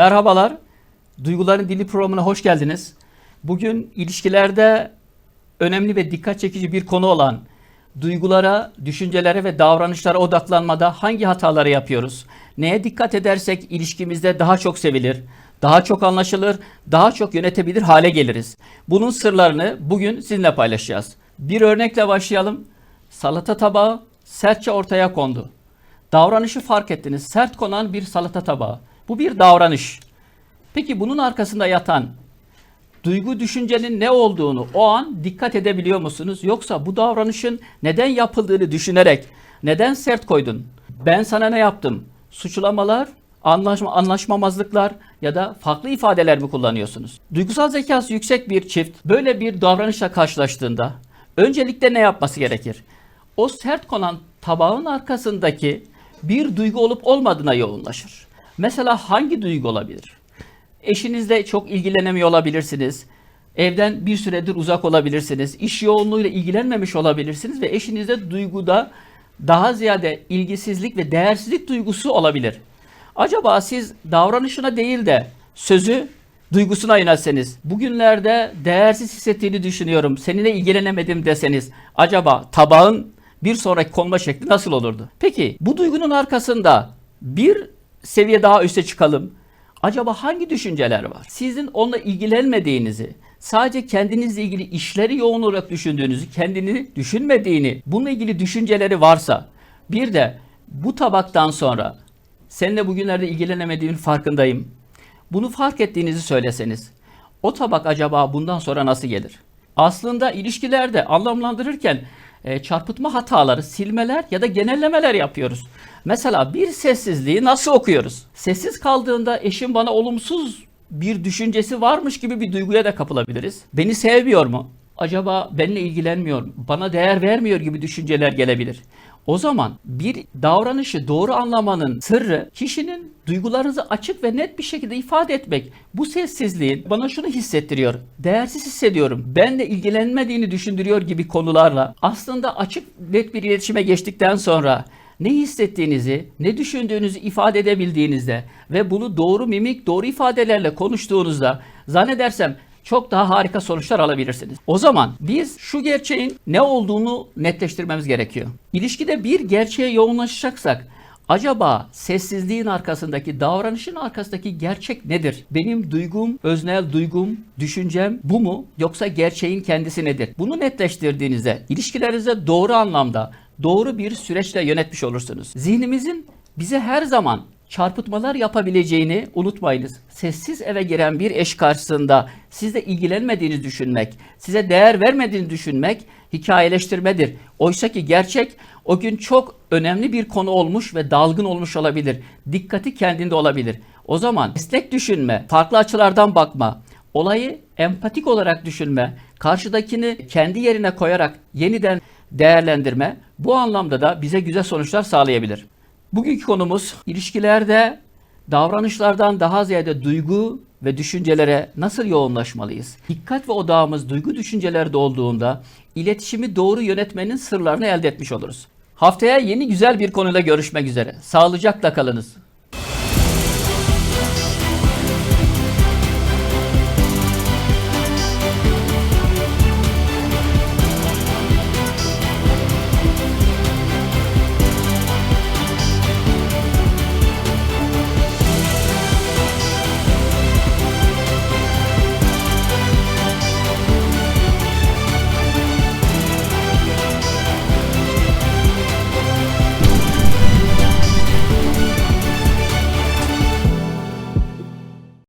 Merhabalar. Duyguların Dili programına hoş geldiniz. Bugün ilişkilerde önemli ve dikkat çekici bir konu olan duygulara, düşüncelere ve davranışlara odaklanmada hangi hataları yapıyoruz? Neye dikkat edersek ilişkimizde daha çok sevilir, daha çok anlaşılır, daha çok yönetebilir hale geliriz. Bunun sırlarını bugün sizinle paylaşacağız. Bir örnekle başlayalım. Salata tabağı sertçe ortaya kondu. Davranışı fark ettiniz. Sert konan bir salata tabağı. Bu bir davranış. Peki bunun arkasında yatan duygu düşüncenin ne olduğunu o an dikkat edebiliyor musunuz? Yoksa bu davranışın neden yapıldığını düşünerek neden sert koydun? Ben sana ne yaptım? Suçlamalar, anlaşma, anlaşmamazlıklar ya da farklı ifadeler mi kullanıyorsunuz? Duygusal zekası yüksek bir çift böyle bir davranışla karşılaştığında öncelikle ne yapması gerekir? O sert konan tabağın arkasındaki bir duygu olup olmadığına yoğunlaşır. Mesela hangi duygu olabilir? Eşinizle çok ilgilenemiyor olabilirsiniz. Evden bir süredir uzak olabilirsiniz. İş yoğunluğuyla ilgilenmemiş olabilirsiniz ve eşinizde duyguda daha ziyade ilgisizlik ve değersizlik duygusu olabilir. Acaba siz davranışına değil de sözü duygusuna yönelseniz, bugünlerde değersiz hissettiğini düşünüyorum, seninle ilgilenemedim deseniz, acaba tabağın bir sonraki konma şekli nasıl olurdu? Peki bu duygunun arkasında bir seviye daha üste çıkalım. Acaba hangi düşünceler var? Sizin onunla ilgilenmediğinizi, sadece kendinizle ilgili işleri yoğun olarak düşündüğünüzü, kendini düşünmediğini, bununla ilgili düşünceleri varsa, bir de bu tabaktan sonra seninle bugünlerde ilgilenemediğinin farkındayım. Bunu fark ettiğinizi söyleseniz, o tabak acaba bundan sonra nasıl gelir? Aslında ilişkilerde anlamlandırırken e, çarpıtma hataları, silmeler ya da genellemeler yapıyoruz. Mesela bir sessizliği nasıl okuyoruz? Sessiz kaldığında eşim bana olumsuz bir düşüncesi varmış gibi bir duyguya da kapılabiliriz. Beni sevmiyor mu? Acaba benimle ilgilenmiyor? Bana değer vermiyor gibi düşünceler gelebilir. O zaman bir davranışı doğru anlamanın sırrı kişinin duygularınızı açık ve net bir şekilde ifade etmek. Bu sessizliğin bana şunu hissettiriyor. Değersiz hissediyorum. Benle ilgilenmediğini düşündürüyor gibi konularla aslında açık net bir iletişime geçtikten sonra ne hissettiğinizi, ne düşündüğünüzü ifade edebildiğinizde ve bunu doğru mimik, doğru ifadelerle konuştuğunuzda zannedersem çok daha harika sonuçlar alabilirsiniz. O zaman biz şu gerçeğin ne olduğunu netleştirmemiz gerekiyor. İlişkide bir gerçeğe yoğunlaşacaksak acaba sessizliğin arkasındaki, davranışın arkasındaki gerçek nedir? Benim duygum, öznel duygum, düşüncem bu mu yoksa gerçeğin kendisi nedir? Bunu netleştirdiğinizde ilişkilerinize doğru anlamda, doğru bir süreçle yönetmiş olursunuz. Zihnimizin bize her zaman çarpıtmalar yapabileceğini unutmayınız. Sessiz eve giren bir eş karşısında sizle ilgilenmediğini düşünmek, size değer vermediğini düşünmek hikayeleştirmedir. Oysa ki gerçek o gün çok önemli bir konu olmuş ve dalgın olmuş olabilir. Dikkati kendinde olabilir. O zaman esnek düşünme, farklı açılardan bakma, olayı empatik olarak düşünme, karşıdakini kendi yerine koyarak yeniden değerlendirme bu anlamda da bize güzel sonuçlar sağlayabilir. Bugünkü konumuz ilişkilerde davranışlardan daha ziyade duygu ve düşüncelere nasıl yoğunlaşmalıyız? Dikkat ve odağımız duygu düşüncelerde olduğunda iletişimi doğru yönetmenin sırlarını elde etmiş oluruz. Haftaya yeni güzel bir konuyla görüşmek üzere. Sağlıcakla kalınız.